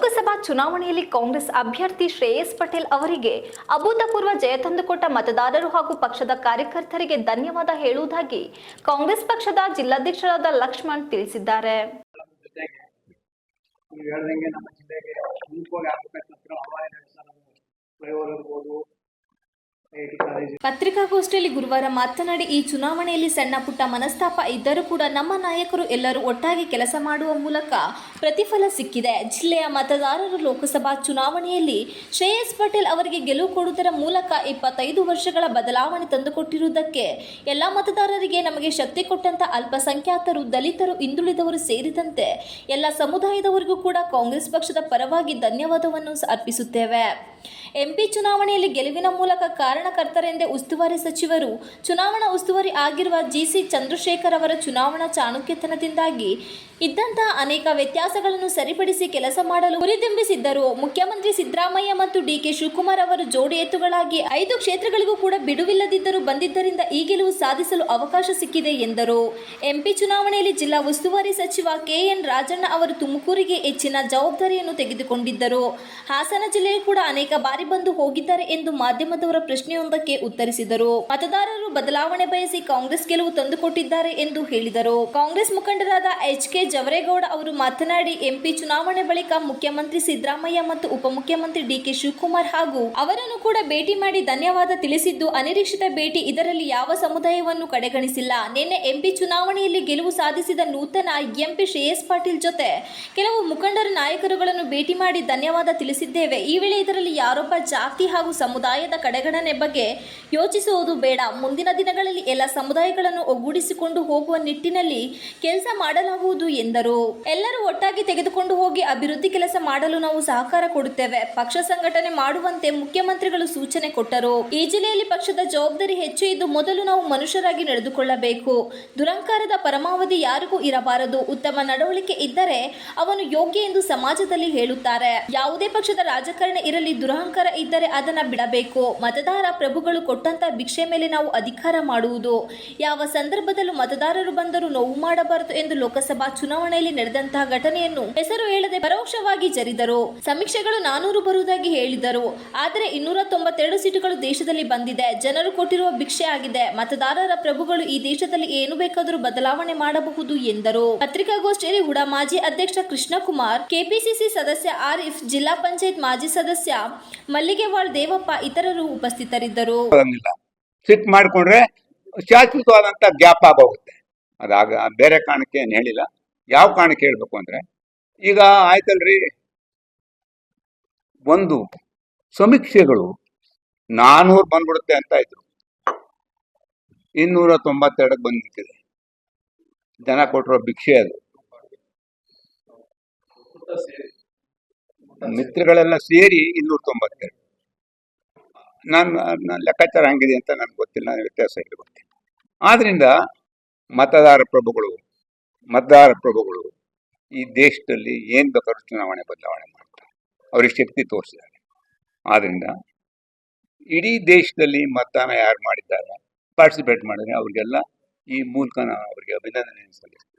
ಲೋಕಸಭಾ ಚುನಾವಣೆಯಲ್ಲಿ ಕಾಂಗ್ರೆಸ್ ಅಭ್ಯರ್ಥಿ ಶ್ರೇಯಸ್ ಪಟೇಲ್ ಅವರಿಗೆ ಅಭೂತಪೂರ್ವ ಜಯ ತಂದುಕೊಟ್ಟ ಮತದಾರರು ಹಾಗೂ ಪಕ್ಷದ ಕಾರ್ಯಕರ್ತರಿಗೆ ಧನ್ಯವಾದ ಹೇಳುವುದಾಗಿ ಕಾಂಗ್ರೆಸ್ ಪಕ್ಷದ ಜಿಲ್ಲಾಧ್ಯಕ್ಷರಾದ ಲಕ್ಷ್ಮಣ್ ತಿಳಿಸಿದ್ದಾರೆ. ಪತ್ರಿಕಾಗೋಷ್ಠಿಯಲ್ಲಿ ಗುರುವಾರ ಮಾತನಾಡಿ, ಈ ಚುನಾವಣೆಯಲ್ಲಿ ಸಣ್ಣ ಪುಟ್ಟ ಮನಸ್ತಾಪ ಇದ್ದರೂ ಕೂಡ ನಮ್ಮ ನಾಯಕರು ಎಲ್ಲರೂ ಒಟ್ಟಾಗಿ ಕೆಲಸ ಮಾಡುವ ಮೂಲಕ ಪ್ರತಿಫಲ ಸಿಕ್ಕಿದೆ. ಜಿಲ್ಲೆಯ ಮತದಾರರು ಲೋಕಸಭಾ ಚುನಾವಣೆಯಲ್ಲಿ ಶ್ರೇಯಸ್ ಪಟೇಲ್ ಅವರಿಗೆ ಗೆಲುವು ಕೊಡುವುದರ ಮೂಲಕ ಇಪ್ಪತ್ತೈದು ವರ್ಷಗಳ ಬದಲಾವಣೆ ತಂದುಕೊಟ್ಟಿರುವುದಕ್ಕೆ ಎಲ್ಲ ಮತದಾರರಿಗೆ ನಮಗೆ ಶಕ್ತಿ ಕೊಟ್ಟಂತ ಅಲ್ಪಸಂಖ್ಯಾತರು, ದಲಿತರು, ಹಿಂದುಳಿದವರು ಸೇರಿದಂತೆ ಎಲ್ಲ ಸಮುದಾಯದವರಿಗೂ ಕೂಡ ಕಾಂಗ್ರೆಸ್ ಪಕ್ಷದ ಪರವಾಗಿ ಧನ್ಯವಾದವನ್ನು ಅರ್ಪಿಸುತ್ತೇವೆ. ಎಂಪಿ ಚುನಾವಣೆಯಲ್ಲಿ ಗೆಲುವಿನ ಮೂಲಕ ಕಾರಣಕರ್ತರೆಂದೇ ಉಸ್ತುವಾರಿ ಸಚಿವರು, ಚುನಾವಣಾ ಉಸ್ತುವಾರಿ ಆಗಿರುವ ಜಿಸಿ ಚಂದ್ರಶೇಖರ್ ಅವರ ಚುನಾವಣಾ ಚಾಣುಕ್ಯತನದಿಂದಾಗಿ ಇದ್ದಂತಹ ಅನೇಕ ವ್ಯತ್ಯಾಸಗಳನ್ನು ಸರಿಪಡಿಸಿ ಕೆಲಸ ಮಾಡಲು ಹುರಿದುಂಬಿಸಿದ್ದರು. ಮುಖ್ಯಮಂತ್ರಿ ಸಿದ್ದರಾಮಯ್ಯ ಮತ್ತು ಡಿಕೆ ಶಿವಕುಮಾರ್ ಅವರು ಜೋಡಿ ಎತ್ತುಗಳಾಗಿ ಐದು ಕ್ಷೇತ್ರಗಳಿಗೂ ಕೂಡ ಬಿಡುವಿಲ್ಲದಿದ್ದರೂ ಬಂದಿದ್ದರಿಂದ ಈ ಗೆಲುವು ಸಾಧಿಸಲು ಅವಕಾಶ ಸಿಕ್ಕಿದೆ ಎಂದರು. ಎಂಪಿ ಚುನಾವಣೆಯಲ್ಲಿ ಜಿಲ್ಲಾ ಉಸ್ತುವಾರಿ ಸಚಿವ ಕೆಎನ್ ರಾಜಣ್ಣ ಅವರು ತುಮಕೂರಿಗೆ ಹೆಚ್ಚಿನ ಜವಾಬ್ದಾರಿಯನ್ನು ತೆಗೆದುಕೊಂಡಿದ್ದರು. ಹಾಸನ ಜಿಲ್ಲೆಯೂ ಕೂಡ ಅನೇಕ ಬಾರಿ ಬಂದು ಹೋಗಿದ್ದಾರೆ ಎಂದು ಮಾಧ್ಯಮದವರ ಪ್ರಶ್ನೆಯೊಂದಕ್ಕೆ ಉತ್ತರಿಸಿದರು. ಮತದಾರರು ಬದಲಾವಣೆ ಬಯಸಿ ಕಾಂಗ್ರೆಸ್ ಗೆಲುವು ತಂದುಕೊಟ್ಟಿದ್ದಾರೆ ಎಂದು ಹೇಳಿದರು. ಕಾಂಗ್ರೆಸ್ ಮುಖಂಡರಾದ ಎಚ್ ಕೆ ಜವರೇಗೌಡ ಅವರು ಮಾತನಾಡಿ, ಎಂಪಿ ಚುನಾವಣೆ ಬಳಿಕ ಮುಖ್ಯಮಂತ್ರಿ ಸಿದ್ದರಾಮಯ್ಯ ಮತ್ತು ಉಪಮುಖ್ಯಮಂತ್ರಿ ಡಿಕೆ ಶಿವಕುಮಾರ್ ಹಾಗೂ ಅವರನ್ನು ಕೂಡ ಭೇಟಿ ಮಾಡಿ ಧನ್ಯವಾದ ತಿಳಿಸಿದ್ದು, ಅನಿರೀಕ್ಷಿತ ಭೇಟಿ ಇದರಲ್ಲಿ ಯಾವ ಸಮುದಾಯವನ್ನು ಕಡೆಗಣಿಸಿಲ್ಲ. ನಿನ್ನೆ ಎಂಪಿ ಚುನಾವಣೆಯಲ್ಲಿ ಗೆಲುವು ಸಾಧಿಸಿದ ನೂತನ ಎಂಪಿ ಶ್ರೇಯಸ್ ಪಾಟೀಲ್ ಜೊತೆ ಕೆಲವು ಮುಖಂಡರ ನಾಯಕರುಗಳನ್ನು ಭೇಟಿ ಮಾಡಿ ಧನ್ಯವಾದ ತಿಳಿಸಿದ್ದೇವೆ. ಈ ವೇಳೆ ಇದರಲ್ಲಿ ಯಾರೊಬ್ಬ ಜಾತಿ ಹಾಗೂ ಸಮುದಾಯದ ಕಡೆಗಣನೆ ಬಗ್ಗೆ ಯೋಚಿಸುವುದು ಬೇಡ. ಮುಂದಿನ ದಿನಗಳಲ್ಲಿ ಎಲ್ಲ ಸಮುದಾಯಗಳನ್ನು ಒಗ್ಗೂಡಿಸಿಕೊಂಡು ಹೋಗುವ ನಿಟ್ಟಿನಲ್ಲಿ ಕೆಲಸ ಮಾಡಲಾಗುವುದು ಎಂದರು. ಎಲ್ಲರೂ ಒಟ್ಟಾಗಿ ತೆಗೆದುಕೊಂಡು ಹೋಗಿ ಅಭಿವೃದ್ಧಿ ಕೆಲಸ ಮಾಡಲು ನಾವು ಸಹಕಾರ ಕೊಡುತ್ತೇವೆ. ಪಕ್ಷ ಸಂಘಟನೆ ಮಾಡುವಂತೆ ಮುಖ್ಯಮಂತ್ರಿಗಳು ಸೂಚನೆ ಕೊಟ್ಟರು. ಈ ಜಿಲ್ಲೆಯಲ್ಲಿ ಪಕ್ಷದ ಜವಾಬ್ದಾರಿ ಹೆಚ್ಚು ಇದ್ದು ಮೊದಲು ನಾವು ಮನುಷ್ಯರಾಗಿ ನಡೆದುಕೊಳ್ಳಬೇಕು. ದುರಂಕಾರದ ಪರಮಾವಧಿ ಯಾರಿಗೂ ಇರಬಾರದು. ಉತ್ತಮ ನಡವಳಿಕೆ ಇದ್ದರೆ ಅವನು ಯೋಗ್ಯ ಎಂದು ಸಮಾಜದಲ್ಲಿ ಹೇಳುತ್ತಾರೆ. ಯಾವುದೇ ಪಕ್ಷದ ರಾಜಕಾರಣ ಇರಲಿ, ದುರಹಂಕಾರ ಇದ್ದರೆ ಅದನ್ನ ಬಿಡಬೇಕು. ಮತದಾರ ಪ್ರಭುಗಳು ಕೊಟ್ಟಂತ ಭಿಕ್ಷೆ ಮೇಲೆ ನಾವು ಅಧಿಕಾರ ಮಾಡುವುದು. ಯಾವ ಸಂದರ್ಭದಲ್ಲೂ ಮತದಾರರು ಬಂದರೂ ನೋವು ಮಾಡಬಾರದು ಎಂದು ಲೋಕಸಭಾ ಚುನಾವಣೆಯಲ್ಲಿ ನಡೆದಂತಹ ಘಟನೆಯನ್ನು ಹೆಸರು ಹೇಳದೆ ಪರೋಕ್ಷವಾಗಿ ಜರಿದರು. ಸಮೀಕ್ಷೆಗಳು ನಾನೂರು ಬರುವುದಾಗಿ ಹೇಳಿದರು. ಆದರೆ ಇನ್ನೂರ ತೊಂಬತ್ತೆರಡು ಸೀಟುಗಳು ದೇಶದಲ್ಲಿ ಬಂದಿದೆ. ಜನರು ಕೊಟ್ಟಿರುವ ಭಿಕ್ಷೆ ಆಗಿದೆ. ಮತದಾರರ ಪ್ರಭುಗಳು ಈ ದೇಶದಲ್ಲಿ ಏನು ಬೇಕಾದರೂ ಬದಲಾವಣೆ ಮಾಡಬಹುದು ಎಂದರು. ಪತ್ರಿಕಾಗೋಷ್ಠಿಯಲ್ಲಿ ಹುಡ ಮಾಜಿ ಅಧ್ಯಕ್ಷ ಕೃಷ್ಣಕುಮಾರ್, ಕೆಪಿಸಿಸಿ ಸದಸ್ಯ ಆರಿಫ್ ಜಿಲ್ಲಾ ಪಂಚಾಯತ್ ಮಾಜಿ ಸದಸ್ಯ ಮಲ್ಲಿಗೆವಾಳ್ ದೇವಪ್ಪ ಇತರರು ಉಪಸ್ಥಿತರಿದ್ದರು. ಬರಂಗಿಲ್ಲ ಸಿಟ್ ಮಾಡಿಕೊಂಡ್ರೆ ಶಾಶ್ವತವಾದಂತ ಗ್ಯಾಪ್ ಆಗೋಗುತ್ತೆ. ಅದಾಗ ಬೇರೆ ಕಾರಣಕ್ಕೆ ಏನು ಹೇಳಿಲ್ಲ. ಯಾವ ಕಾರಣಕ್ಕೆ ಹೇಳ್ಬೇಕು ಅಂದ್ರೆ, ಈಗ ಆಯ್ತಲ್ರಿ, ಒಂದು ಸಮೀಕ್ಷೆಗಳು ನಾನ್ನೂರು ಬಂದ್ಬಿಡುತ್ತೆ ಅಂತ ಇದ್ರು. ಇನ್ನೂರ ತೊಂಬತ್ತೆರಡಕ್ಕೆ ಬಂದು ನಿಂತಿದೆ ಜನ ಕೊಟ್ಟಿರೋ ಭಿಕ್ಷೆ ಅದು. ಮಿತ್ರಗಳೆಲ್ಲ ಸೇರಿ ಇನ್ನೂರ ತೊಂಬತ್ತೆರಡು ನಾನು ಲೆಕ್ಕಾಚಾರ ಹಂಗಿದೆ ಅಂತ ನನಗೆ ಗೊತ್ತಿಲ್ಲ ವ್ಯತ್ಯಾಸ ಇದೆ ಗೊತ್ತಿಲ್ಲ. ಆದ್ರಿಂದ ಮತದಾರ ಪ್ರಭುಗಳು ಮತದಾರ ಪ್ರಭುಗಳು ಈ ದೇಶದಲ್ಲಿ ಏನು ಬೇಕಾದ್ರೂ ಚುನಾವಣೆ ಬದಲಾವಣೆ ಮಾಡ್ತಾರೆ. ಅವ್ರಿಗೆ ಶಕ್ತಿ ತೋರಿಸಿದ್ದಾರೆ. ಆದ್ರಿಂದ ಇಡೀ ದೇಶದಲ್ಲಿ ಮತದಾನ ಯಾರು ಮಾಡಿದ್ದಾರೆ ಪಾರ್ಟಿಸಿಪೇಟ್ ಮಾಡಿದ್ರೆ ಅವ್ರಿಗೆಲ್ಲ ಈ ಮೂಲಕ ನಾನು ಅವರಿಗೆ ಅಭಿನಂದನೆ ಸಲ್ಲಿಸ್ತೇನೆ